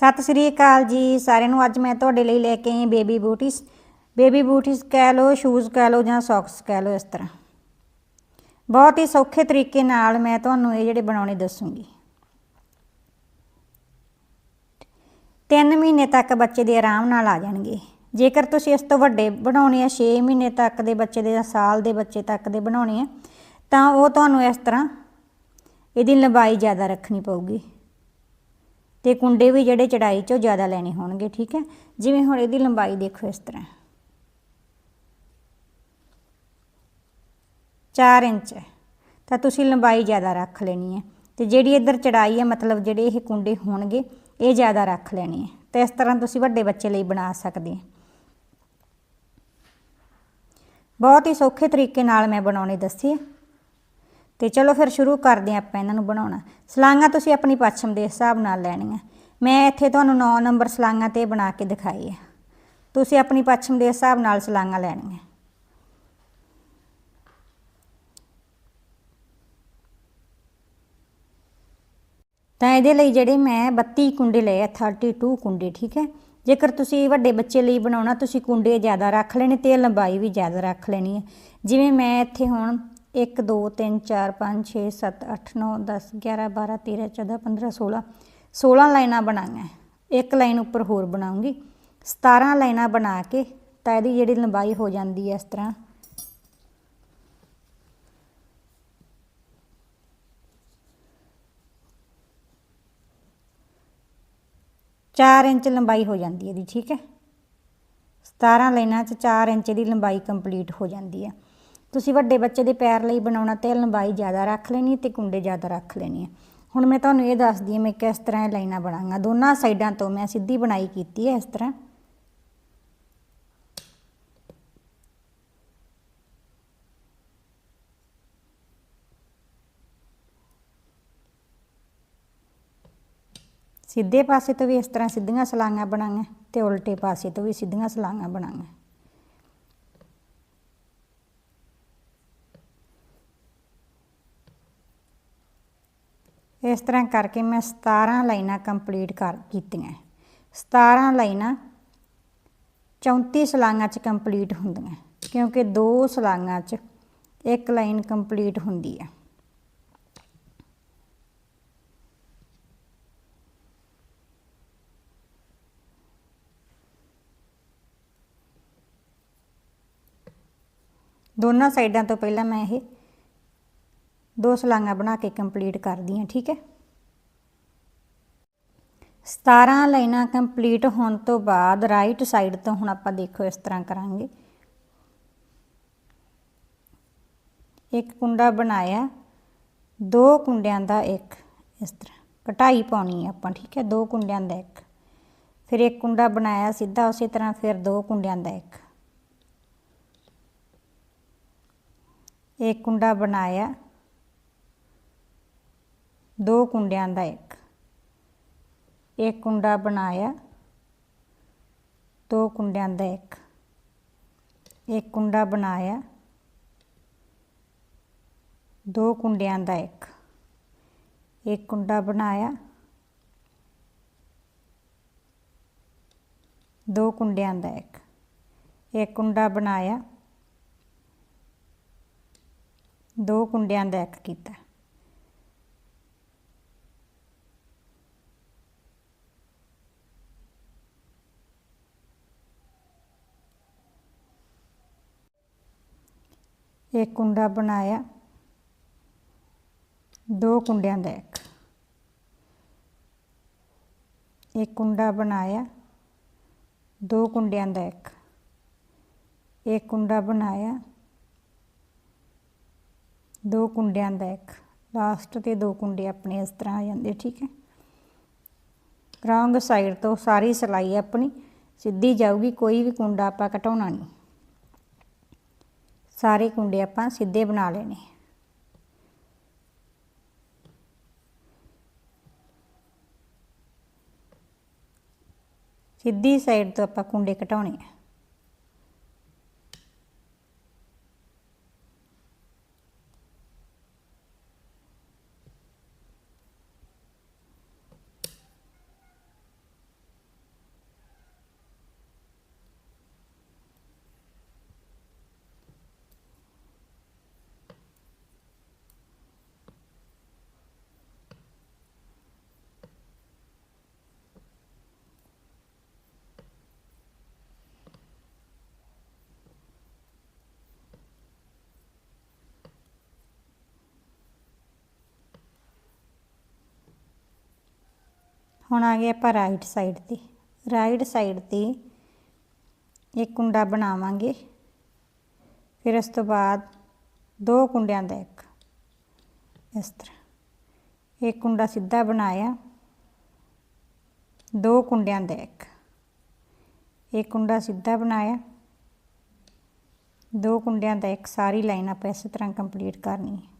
ਸਤਿ ਸ੍ਰੀ ਅਕਾਲ ਜੀ ਸਾਰਿਆਂ ਨੂੰ। ਅੱਜ ਮੈਂ ਤੁਹਾਡੇ ਲਈ ਲੈ ਕੇ ਆਈ ਬੇਬੀ ਬੂਟੀਸ ਬੇਬੀ ਬੂਟੀਸ ਕਹਿ ਲਓ ਸ਼ੂਜ਼ ਕਹਿ ਲਓ ਜਾਂ ਸੌਕਸ ਕਹਿ ਲਓ ਇਸ ਤਰ੍ਹਾਂ। ਬਹੁਤ ਹੀ ਸੌਖੇ ਤਰੀਕੇ ਨਾਲ ਮੈਂ ਤੁਹਾਨੂੰ ਇਹ ਜਿਹੜੇ ਬਣਾਉਣੇ ਦੱਸੂਗੀ। 3 ਮਹੀਨੇ ਤੱਕ ਬੱਚੇ ਦੇ ਆਰਾਮ ਨਾਲ ਆ ਜਾਣਗੇ। ਜੇਕਰ ਤੁਸੀਂ ਇਸ ਤੋਂ ਵੱਡੇ ਬਣਾਉਣੇ ਆ 6 ਮਹੀਨੇ ਤੱਕ ਦੇ ਬੱਚੇ ਦੇ ਜਾਂ ਸਾਲ ਦੇ ਬੱਚੇ ਤੱਕ ਦੇ ਬਣਾਉਣੇ ਆ, ਤਾਂ ਉਹ ਤੁਹਾਨੂੰ ਇਸ ਤਰ੍ਹਾਂ ਇਹਦੀ ਲੰਬਾਈ ਜ਼ਿਆਦਾ ਰੱਖਣੀ ਪਊਗੀ। ਤੇ ਕੁੰਡੇ ਵੀ ਜਿਹੜੇ ਚੜਾਈ ਚੋਂ ਜ਼ਿਆਦਾ ਲੈਣੇ ਹੋਣਗੇ, ਠੀਕ ਹੈ? ਜਿਵੇਂ ਹੁਣ ਇਹਦੀ ਲੰਬਾਈ ਦੇਖੋ ਇਸ ਤਰ੍ਹਾਂ। 4 ਇੰਚ ਹੈ। ਤਾਂ ਤੁਸੀਂ ਲੰਬਾਈ ਜ਼ਿਆਦਾ ਰੱਖ ਲੈਣੀ ਹੈ। ਤੇ ਜਿਹੜੀ ਇੱਧਰ ਚੜਾਈ ਹੈ, ਮਤਲਬ ਜਿਹੜੇ ਇਹ ਕੁੰਡੇ ਹੋਣਗੇ, ਇਹ ਜ਼ਿਆਦਾ ਰੱਖ ਲੈਣੇ ਹੈ। ਤੇ ਇਸ ਤਰ੍ਹਾਂ ਤੁਸੀਂ ਵੱਡੇ ਬੱਚੇ ਲਈ ਬਣਾ ਸਕਦੇ ਹੋ। ਬਹੁਤ ਹੀ ਸੌਖੇ ਤਰੀਕੇ ਨਾਲ ਮੈਂ ਬਣਾਉਣੇ ਦੱਸੇ ਤੇ ਚਲੋ ਫਿਰ ਸ਼ੁਰੂ ਕਰਦੇ ਹਾਂ ਆਪਾਂ ਇਹਨਾਂ ਨੂੰ ਬਣਾਉਣਾ। ਸਲਾਂਗਾ ਤੁਸੀਂ ਆਪਣੀ ਪੱਛਮ ਦੇ ਹਿਸਾਬ ਨਾਲ ਲੈਣੀਆਂ। ਮੈਂ ਇੱਥੇ ਤੁਹਾਨੂੰ 9 ਨੰਬਰ ਸਲਾਂਗਾ ਤੇ ਬਣਾ ਕੇ ਦਿਖਾਈ ਹੈ ਤੁਸੀਂ ਆਪਣੀ ਪੱਛਮ ਦੇ ਹਿਸਾਬ ਨਾਲ ਸਲਾਂਗਾ ਲੈਣੀਆਂ। ਤਾਂ ਇਹਦੇ ਲਈ ਜਿਹੜੇ ਮੈਂ 32 ਕੁੰਡੇ ਲਏ ਆ 32 ਕੁੰਡੇ, ਠੀਕ ਹੈ? ਜੇਕਰ ਤੁਸੀਂ ਵੱਡੇ ਬੱਚੇ ਲਈ ਬਣਾਉਣਾ, ਤੁਸੀਂ ਕੁੰਡੇ ਜ਼ਿਆਦਾ ਰੱਖ ਲੈਣੇ, ਤੇ ਲੰਬਾਈ ਵੀ ਜ਼ਿਆਦਾ ਰੱਖ ਲੈਣੀ ਹੈ। ਜਿਵੇਂ ਮੈਂ ਇੱਥੇ ਹੁਣ 1 2 3 4 5 6 7 8 9 10 11 12 13 14 15 16 16 ਲਾਈਨਾਂ ਬਣਾਈਆਂ ਇੱਕ ਲਾਈਨ ਉੱਪਰ ਹੋਰ ਬਣਾਉਂਗੀ। 17 ਲਾਈਨਾਂ ਬਣਾ ਕੇ ਤਾਂ ਇਹਦੀ ਜਿਹੜੀ ਲੰਬਾਈ ਹੋ ਜਾਂਦੀ ਹੈ ਇਸ ਤਰ੍ਹਾਂ। ਚਾਰ ਇੰਚ ਲੰਬਾਈ ਹੋ ਜਾਂਦੀ ਹੈ ਦੀ ਠੀਕ ਹੈ? 17 ਲਾਈਨਾਂ 'ਚ 4 ਇੰਚ ਦੀ ਲੰਬਾਈ ਕੰਪਲੀਟ ਹੋ ਜਾਂਦੀ ਹੈ। ਤੁਸੀਂ ਵੱਡੇ ਬੱਚੇ ਦੇ ਪੈਰ ਲਈ ਬਣਾਉਣਾ ਤੇ ਲੰਬਾਈ ਜ਼ਿਆਦਾ ਰੱਖ ਲੈਣੀ ਤੇ ਕੁੰਡੇ ਜ਼ਿਆਦਾ ਰੱਖ ਲੈਣੀ ਹੈ। ਹੁਣ ਮੈਂ ਤੁਹਾਨੂੰ ਇਹ ਦੱਸਦੀ ਹਾਂ ਮੈਂ ਕਿਸ ਤਰ੍ਹਾਂ ਇਹ ਲਾਈਨਾਂ ਬਣਾਵਾਂਗਾ ਦੋਨਾਂ ਸਾਈਡਾਂ ਤੋਂ ਮੈਂ ਸਿੱਧੀ ਬਣਾਈ ਕੀਤੀ ਹੈ ਇਸ ਤਰ੍ਹਾਂ। ਸਿੱਧੇ ਪਾਸੇ ਤੋਂ ਵੀ ਇਸ ਤਰ੍ਹਾਂ ਸਿੱਧੀਆਂ ਸਲਾਈਆਂ ਬਣਾਈਆਂ ਤੇ ਉਲਟੇ ਪਾਸੇ ਤੋਂ ਵੀ ਸਿੱਧੀਆਂ ਸਲਾਈਆਂ ਬਣਾਈਆਂ ਇਸ ਤਰ੍ਹਾਂ ਕਰਕੇ ਮੈਂ 17 ਲਾਈਨਾਂ ਕੰਪਲੀਟ ਕਰ ਕੀਤੀਆਂ। 17 ਲਾਈਨਾਂ 34 ਸਲਾਈਆਂ 'ਚ ਕੰਪਲੀਟ ਹੁੰਦੀਆਂ, ਕਿਉਂਕਿ ਦੋ ਸਲਾਈਆਂ 'ਚ ਇੱਕ ਲਾਈਨ ਕੰਪਲੀਟ ਹੁੰਦੀ ਹੈ ਦੋਨਾਂ ਸਾਈਡਾਂ ਤੋਂ ਪਹਿਲਾਂ ਮੈਂ ਇਹ ਦੋ ਸਲਾਂਗਾ ਬਣਾ ਕੇ ਕੰਪਲੀਟ ਕਰਦੀ ਹਾਂ, ਠੀਕ ਹੈ? 17 ਲਾਈਨਾਂ ਕੰਪਲੀਟ ਹੋਣ ਤੋਂ ਬਾਅਦ ਰਾਈਟ ਸਾਈਡ ਤੋਂ ਹੁਣ ਆਪਾਂ ਦੇਖੋ ਇਸ ਤਰ੍ਹਾਂ ਕਰਾਂਗੇ। ਇੱਕ ਕੁੰਡਾ ਬਣਾਇਆ, ਦੋ ਕੁੰਡਿਆਂ ਦਾ ਇੱਕ, ਇਸ ਤਰ੍ਹਾਂ। ਕਟਾਈ ਪਾਉਣੀ ਹੈ ਆਪਾਂ, ਠੀਕ ਹੈ? ਦੋ ਕੁੰਡਿਆਂ ਦਾ ਇੱਕ। ਫਿਰ ਇੱਕ ਕੁੰਡਾ ਬਣਾਇਆ ਸਿੱਧਾ, ਉਸੇ ਤਰ੍ਹਾਂ ਫਿਰ ਦੋ ਕੁੰਡਿਆਂ ਦਾ ਇੱਕ। ਇੱਕ ਕੁੰਡਾ ਬਣਾਇਆ। ਦੋ ਕੁੰਡਿਆਂ ਦਾ ਇੱਕ। ਇੱਕ ਕੁੰਡਾ ਬਣਾਇਆ, ਦੋ ਕੁੰਡਿਆਂ ਦਾ ਇੱਕ। ਇੱਕ ਕੁੰਡਾ ਬਣਾਇਆ, ਦੋ ਕੁੰਡਿਆਂ ਦਾ ਇੱਕ। ਇੱਕ ਕੁੰਡਾ ਬਣਾਇਆ, ਦੋ ਕੁੰਡਿਆਂ ਦਾ ਇੱਕ। ਇੱਕ ਕੁੰਡਾ ਬਣਾਇਆ, ਦੋ ਕੁੰਡਿਆਂ ਦਾ ਇੱਕ ਕੀਤਾ। ਇੱਕ ਕੁੰਡਾ ਬਣਾਇਆ। ਦੋ ਕੁੰਡਿਆਂ ਦਾ ਇੱਕ। ਇੱਕ ਕੁੰਡਾ ਬਣਾਇਆ। ਦੋ ਕੁੰਡਿਆਂ ਦਾ ਇੱਕ। ਇੱਕ ਕੁੰਡਾ ਬਣਾਇਆ। ਦੋ ਕੁੰਡਿਆਂ ਦਾ ਇੱਕ। ਲਾਸਟ ਤੇ ਦੋ ਕੁੰਡੇ ਆਪਣੇ ਇਸ ਤਰ੍ਹਾਂ ਆ ਜਾਂਦੇ, ਠੀਕ ਹੈ। ਰੌਂਗ ਸਾਈਡ ਤੋਂ ਸਾਰੀ ਸਲਾਈ ਆਪਣੀ ਸਿੱਧੀ ਜਾਊਗੀ, ਕੋਈ ਵੀ ਕੁੰਡਾ ਆਪਾਂ ਘਟਾਉਣਾ ਨਹੀਂ। ਸਾਰੇ ਕੁੰਡੇ ਆਪਾਂ ਸਿੱਧੇ ਬਣਾ ਲੈਣੇ। ਸਿੱਧੀ ਸਾਈਡ ਤੋਂ ਆਪਾਂ ਕੁੰਡੇ ਘਟਾਉਣੇ ਆ। ਹੁਣ ਆ ਗਏ ਆਪਾਂ ਰਾਈਟ ਸਾਈਡ ਤੇ। ਰਾਈਟ ਸਾਈਡ ਤੇ ਇੱਕ ਕੁੰਡਾ ਬਣਾਵਾਂਗੇ। ਫਿਰ ਉਸ ਤੋਂ ਬਾਅਦ ਦੋ ਕੁੰਡਿਆਂ ਦਾ ਇੱਕ। ਇਸ ਤਰ੍ਹਾਂ। ਇੱਕ ਕੁੰਡਾ ਸਿੱਧਾ ਬਣਾਇਆ। ਦੋ ਕੁੰਡਿਆਂ ਦਾ ਇੱਕ। ਇੱਕ ਕੁੰਡਾ ਸਿੱਧਾ ਬਣਾਇਆ। ਦੋ ਕੁੰਡਿਆਂ ਦਾ ਇੱਕ। ਸਾਰੀ ਲਾਈਨ ਆਪਾਂ ਇਸੇ ਤਰ੍ਹਾਂ ਕੰਪਲੀਟ ਕਰਨੀ ਹੈ।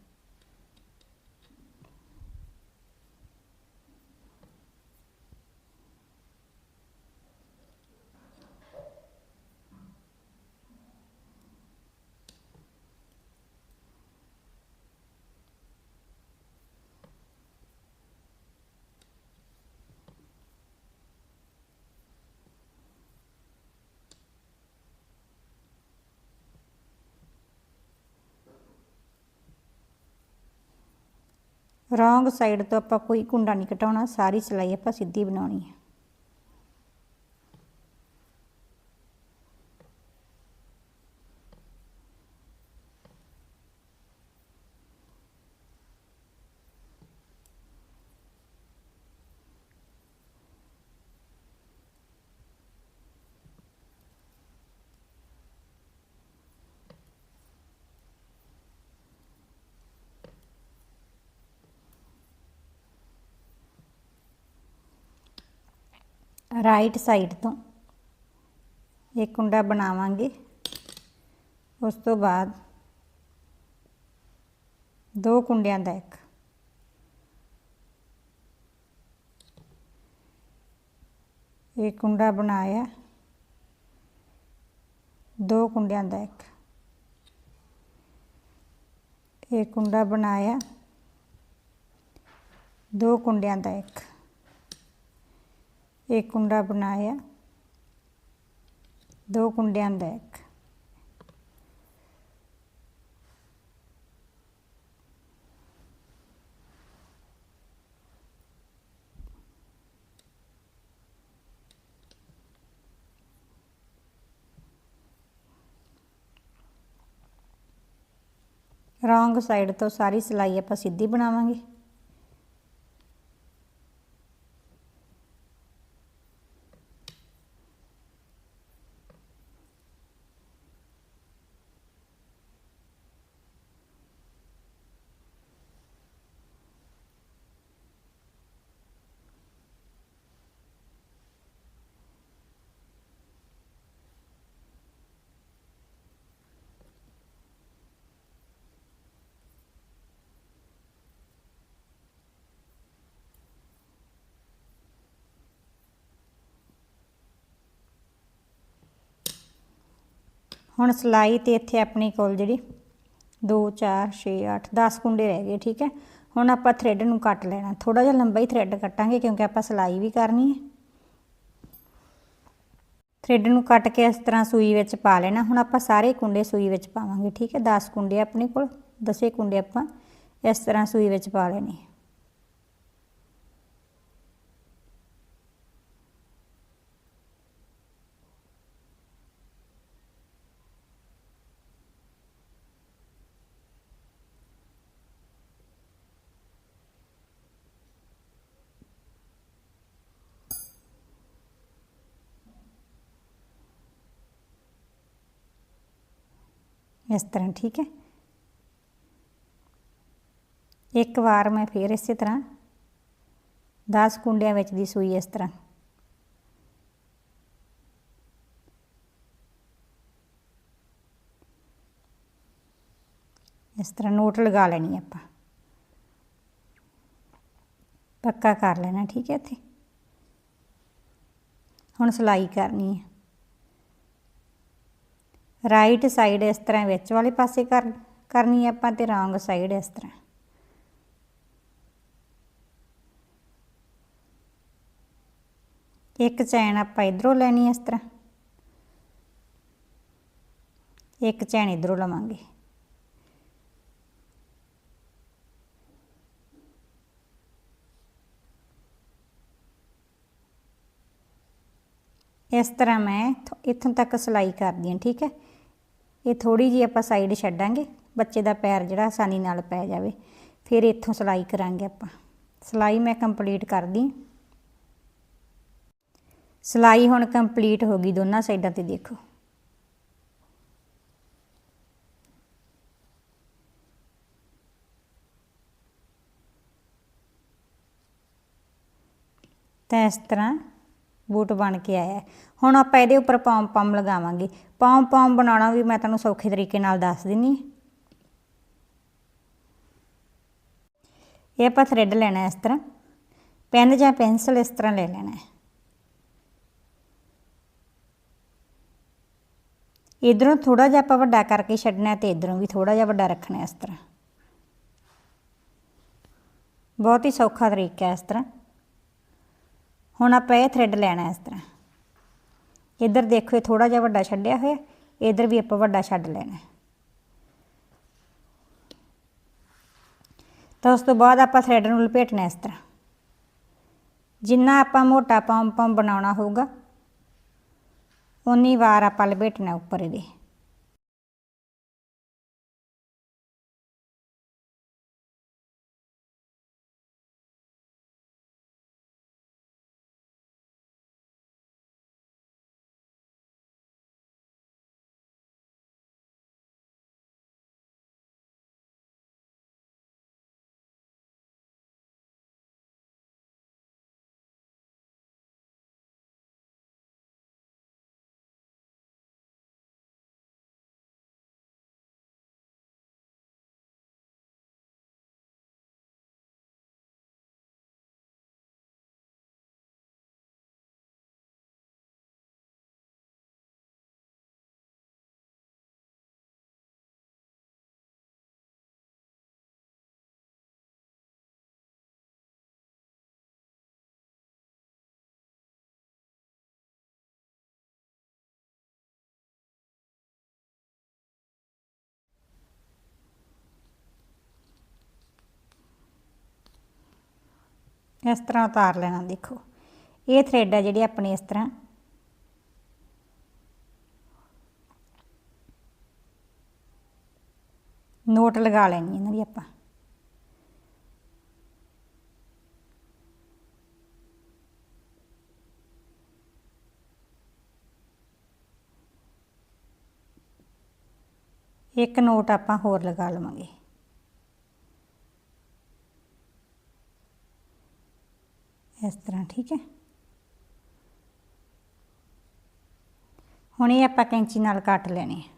ਰੋਂਗ ਸਾਈਡ ਤੋਂ ਆਪਾਂ ਕੋਈ ਕੁੰਡਾ ਨਹੀਂ ਘਟਾਉਣਾ ਸਾਰੀ ਸਿਲਾਈ ਆਪਾਂ ਸਿੱਧੀ ਬਣਾਉਣੀ ਹੈ। ਰਾਈਟ ਸਾਈਡ ਤੋਂ ਇੱਕ ਕੁੰਡਾ ਬਣਾਵਾਂਗੇ। ਉਸ ਤੋਂ ਬਾਅਦ ਦੋ ਕੁੰਡਿਆਂ ਦਾ ਇੱਕ। ਇੱਕ ਕੁੰਡਾ ਬਣਾਇਆ। ਦੋ ਕੁੰਡਿਆਂ ਦਾ ਇੱਕ। ਇੱਕ ਕੁੰਡਾ ਬਣਾਇਆ। ਦੋ ਕੁੰਡਿਆਂ ਦਾ ਇੱਕ। ਇੱਕ ਕੁੰਡਾ ਬਣਾਇਆ ਦੋ ਕੁੰਡਿਆਂ ਦਾ ਇੱਕ ਰੋਂਗ ਸਾਈਡ ਤੋਂ ਸਾਰੀ ਸਿਲਾਈ ਆਪਾਂ ਸਿੱਧੀ ਬਣਾਵਾਂਗੇ ਹੁਣ ਸਿਲਾਈ ਤੇ ਇੱਥੇ ਆਪਣੇ ਕੋਲ ਜਿਹੜੀ 2 4 6 8 10 ਕੁੰਡੇ ਰਹਿ ਗਏ, ਠੀਕ ਹੈ। ਹੁਣ ਆਪਾਂ ਥ੍ਰੈਡ ਨੂੰ ਕੱਟ ਲੈਣਾ। ਥੋੜਾ ਜਿਹਾ ਲੰਬਾ ਹੀ ਥ੍ਰੈਡ ਕੱਟਾਂਗੇ ਕਿਉਂਕਿ ਆਪਾਂ ਸਿਲਾਈ ਵੀ ਕਰਨੀ ਹੈ। ਥ੍ਰੈਡ ਨੂੰ ਕੱਟ ਕੇ ਇਸ ਤਰ੍ਹਾਂ ਸੂਈ ਵਿੱਚ ਪਾ ਲੈਣਾ। ਹੁਣ ਆਪਾਂ ਸਾਰੇ ਕੁੰਡੇ ਸੂਈ ਵਿੱਚ ਪਾਵਾਂਗੇ, ਠੀਕ ਹੈ। 10 ਕੁੰਡੇ ਆਪਣੇ ਕੋਲ 10 ਕੁੰਡੇ ਆਪਾਂ ਇਸ ਤਰ੍ਹਾਂ ਸੂਈ ਵਿੱਚ ਪਾ ਲੈਣੇ। ਇਸ ਤਰ੍ਹਾਂ, ਠੀਕ ਹੈ? ਇੱਕ ਵਾਰ ਮੈਂ ਫੇਰ ਇਸੇ ਤਰ੍ਹਾਂ 10 ਕੁੰਡਿਆਂ ਵਿੱਚ ਦੀ ਸੂਈ ਇਸ ਤਰ੍ਹਾਂ। ਇਸ ਤਰ੍ਹਾਂ ਨੋਟ ਲਗਾ ਲੈਣੀ ਆਪਾਂ। ਪੱਕਾ ਕਰ ਲੈਣਾ, ਠੀਕ ਹੈ ਇੱਥੇ। ਹੁਣ ਸਿਲਾਈ ਕਰਨੀ ਹੈ। ਰਾਈਟ ਸਾਈਡ ਇਸ ਤਰ੍ਹਾਂ ਵਿੱਚ ਵਾਲੇ ਪਾਸੇ ਕਰ, ਕਰਨੀ ਹੈ ਆਪਾਂ ਤੇ ਰੋਂਗ ਸਾਈਡ ਇਸ ਤਰ੍ਹਾਂ। ਇੱਕ ਚੈਨ ਆਪਾਂ ਇਧਰੋਂ ਲੈਣੀ ਇਸ ਤਰ੍ਹਾਂ। ਇੱਕ ਚੈਨ ਇਧਰੋਂ ਲਵਾਂਗੇ। ਇਸ ਤਰ੍ਹਾਂ ਮੈਂ ਇੱਥੋਂ ਤੱਕ ਸਿਲਾਈ ਕਰਦੀ ਹਾਂ, ਠੀਕ ਹੈ? ਇਹ ਥੋੜੀ ਜੀ ਆਪਾਂ ਸਾਈਡ ਛੱਡਾਂਗੇ, ਬੱਚੇ ਦਾ ਪੈਰ ਜਿਹੜਾ ਆਸਾਨੀ ਨਾਲ ਪੈ ਜਾਵੇ। ਫਿਰ ਇੱਥੋਂ ਸਿਲਾਈ ਕਰਾਂਗੇ ਆਪਾਂ। ਸਿਲਾਈ ਮੈਂ ਕੰਪਲੀਟ ਕਰਦੀ ਸਿਲਾਈ ਹੁਣ ਕੰਪਲੀਟ ਹੋ ਗਈ ਦੋਨਾਂ ਸਾਈਡਾਂ ਤੇ ਦੇਖੋ। ਤਾਂ ਇਸ ਤਰ੍ਹਾਂ ਬੂਟ ਬਣ ਕੇ ਆਇਆ ਹੈ। ਹੁਣ ਆਪਾਂ ਇਹਦੇ ਉੱਪਰ ਪੌਮ ਪੌਮ ਲਗਾਵਾਂਗੇ। ਪੌਮ ਪੌਮ ਬਣਾਉਣਾ ਵੀ ਮੈਂ ਤੁਹਾਨੂੰ ਸੌਖੇ ਤਰੀਕੇ ਨਾਲ ਦੱਸ ਦਿੰਨੀ ਹਾਂ। ਇਹ ਆਪਾਂ ਥ੍ਰੈਡ ਲੈਣਾ ਹੈ ਇਸ ਤਰ੍ਹਾਂ। ਪੈਨ ਜਾਂ ਪੈਨਸਲ ਇਸ ਤਰ੍ਹਾਂ ਲੈ ਲੈਣਾ ਹੈ। ਇਧਰੋਂ ਥੋੜਾ ਜਿਹਾ ਆਪਾਂ ਵੱਡਾ ਕਰਕੇ ਛੱਡਣਾ ਹੈ ਤੇ ਇਧਰੋਂ ਵੀ ਥੋੜਾ ਜਿਹਾ ਵੱਡਾ ਰੱਖਣਾ ਇਸ ਤਰ੍ਹਾਂ। ਬਹੁਤ ਹੀ ਸੌਖਾ ਤਰੀਕਾ ਹੈ ਇਸ ਤਰ੍ਹਾਂ। ਹੁਣ ਆਪਾਂ ਇਹ ਥ੍ਰੈਡ ਲੈਣਾ ਇਸ ਤਰ੍ਹਾਂ। ਇੱਧਰ ਦੇਖੋ, ਇਹ ਥੋੜਾ ਜਿਹਾ ਵੱਡਾ ਛੱਡਿਆ ਹੋਇਆ, ਇੱਧਰ ਵੀ ਆਪਾਂ ਵੱਡਾ ਛੱਡ ਲੈਣਾ। ਤਾਂ ਉਸ ਤੋਂ ਬਾਅਦ ਆਪਾਂ ਥ੍ਰੈਡ ਨੂੰ ਲਪੇਟਣਾ ਇਸ ਤਰ੍ਹਾਂ। ਜਿੰਨਾ ਆਪਾਂ ਮੋਟਾ ਪੌਮ ਪੌਮ ਬਣਾਉਣਾ ਹੋਊਗਾ ਉਨੀ ਵਾਰ ਆਪਾਂ ਲਪੇਟਣਾ ਉੱਪਰ ਇਹਦੇ। ਇਸ ਤਰ੍ਹਾਂ ਉਤਾਰ ਲੈਣਾ, ਦੇਖੋ। ਇਹ ਥ੍ਰੈਡ ਆ ਜਿਹੜੀ ਆਪਣੀ ਇਸ ਤਰ੍ਹਾਂ। ਨੋਟ ਲਗਾ ਲੈਣੀ ਇਹਨਾਂ ਦੀ ਆਪਾਂ। ਇੱਕ ਨੋਟ ਆਪਾਂ ਹੋਰ ਲਗਾ ਲਵਾਂਗੇ। ਇਸ ਤਰ੍ਹਾਂ ਠੀਕ ਹੈ? ਹੁਣ ਇਹ ਆਪਾਂ ਕੈਂਚੀ ਨਾਲ ਕੱਟ ਲੈਣੇ ਆ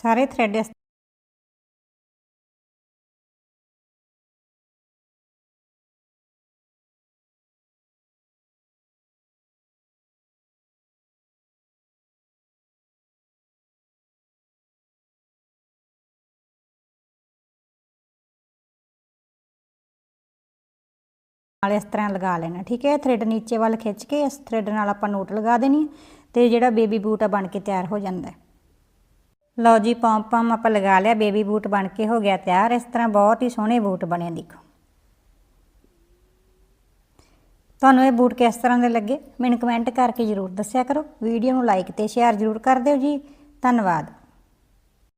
ਸਾਰੇ ਥ੍ਰੈਡ ਇਸ ਨਾਲ ਇਸ ਤਰ੍ਹਾਂ ਲਗਾ ਲੈਣਾ ਠੀਕ ਹੈ ਥ੍ਰੈਡ ਨੀਚੇ ਵੱਲ ਖਿੱਚ ਕੇ ਇਸ ਥ੍ਰੈਡ ਨਾਲ ਆਪਾਂ ਨੋਟ ਲਗਾ ਦੇਣੀ ਹੈ ਤੇ ਜਿਹੜਾ ਬੇਬੀ ਬੂਟ ਆ ਬਣ ਕੇ ਤਿਆਰ ਹੋ ਜਾਂਦਾ ਹੈ ਲਓ ਜੀ ਪੌਮ ਪੌਮ ਆਪਾਂ ਲਗਾ ਲਿਆ ਬੇਬੀ ਬੂਟ ਬਣ ਕੇ ਹੋ ਗਿਆ ਤਿਆਰ। ਇਸ ਤਰ੍ਹਾਂ ਬਹੁਤ ਹੀ ਸੋਹਣੇ ਬੂਟ ਬਣੇ ਦੇਖੋ। ਤੁਹਾਨੂੰ ਇਹ ਬੂਟ ਕਿਸ ਤਰ੍ਹਾਂ ਦੇ ਲੱਗੇ? ਮੈਨੂੰ ਕਮੈਂਟ ਕਰਕੇ ਜ਼ਰੂਰ ਦੱਸਿਆ ਕਰੋ। ਵੀਡੀਓ ਨੂੰ ਲਾਈਕ ਤੇ ਸ਼ੇਅਰ ਜ਼ਰੂਰ ਕਰ ਦਿਓ ਜੀ। ਧੰਨਵਾਦ।